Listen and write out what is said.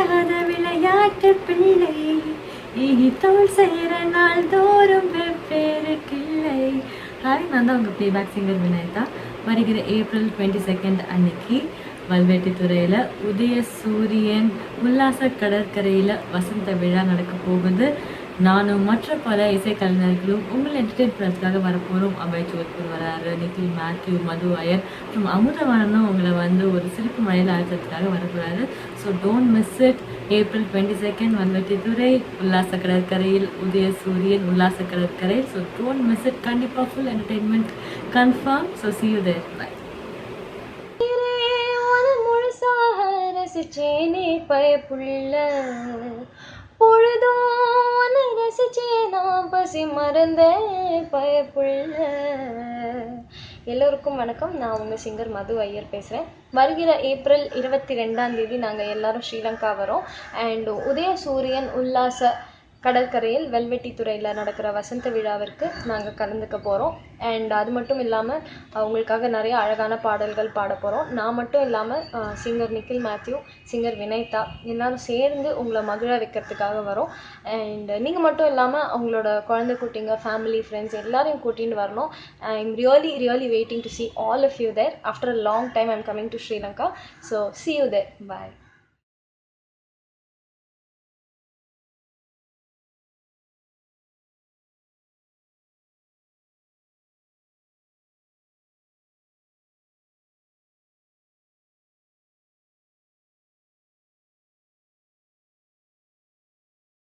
விளையாடாத விளையாட்டு பிள்ளை. இனி தோல் செய்கிற நாள் தோறும் வெவ்வேறு கிள்ளை. ஹாய் நான் தான் உங்கள் பேபேக் சிங்கர் வினயதா வருகிற ஏப்ரல் டுவெண்ட்டி செகண்ட் அன்னைக்கு வல்வெட்டித்துறையில் உதய சூரியன் உல்லாச கடற்கரையில் வசந்த விழா நடக்க போகுது. நானும் மற்ற பல இசைக்கலைஞர்களும் உங்களை என்டர்டெயின் பண்ணுறதுக்காக வரப்போகிறோம் அபய் ஜோத்பூர் வராரு நிக்கில் மேத்யூ மது அயர் மற்றும் அமுதவானனும் உங்களை வந்து ஒரு சிரிப்பு மழையில் அழைச்சதுக்காக வரப்போகிறாரு so don't miss it April twenty second Valvettithurai உல்லாச கடற்கரையில் உதய சூரியன் உல்லாச கடற்கரை ஸோ டோன்ட் மிஸ் இட் கண்டிப்பாக full entertainment confirm so see you there bye ரசிச்சேனே பயப்புள்ள பொழுதோ பசி மறந்த பயப்புள்ள. எல்லோருக்கும் வணக்கம். நான் உங்கள் சிங்கர் மது ஐயர் பேசுகிறேன் வருகிற ஏப்ரல் இருபத்தி ரெண்டாம் தேதி நாங்கள் எல்லாரும் ஸ்ரீலங்கா வரோம். அண்ட் உதய சூரியன் உல்லாச கடற்கரையில் வெல்வெட்டித்துறையில் நடக்கிற வசந்த விழாவிற்கு நாங்கள் கலந்துக்க போகிறோம் அண்ட் அது மட்டும் இல்லாமல் அவங்களுக்காக நிறைய அழகான பாடல்கள் பாட போகிறோம் நான் மட்டும் இல்லாமல் singer Nikhil Mathew singer Vinaitha எல்லாரும் சேர்ந்து உங்களை மகிழ வைக்கிறதுக்காக வரோம். அண்ட் நீங்கள் மட்டும் இல்லாமல் அவங்களோட குழந்தை குட்டிங்க ஃபேமிலி ஃப்ரெண்ட்ஸ் எல்லாரையும் கூட்டின்னு வரணும். I am really really waiting to see all of you there after a long time i'm coming to sri lanka. So see you there.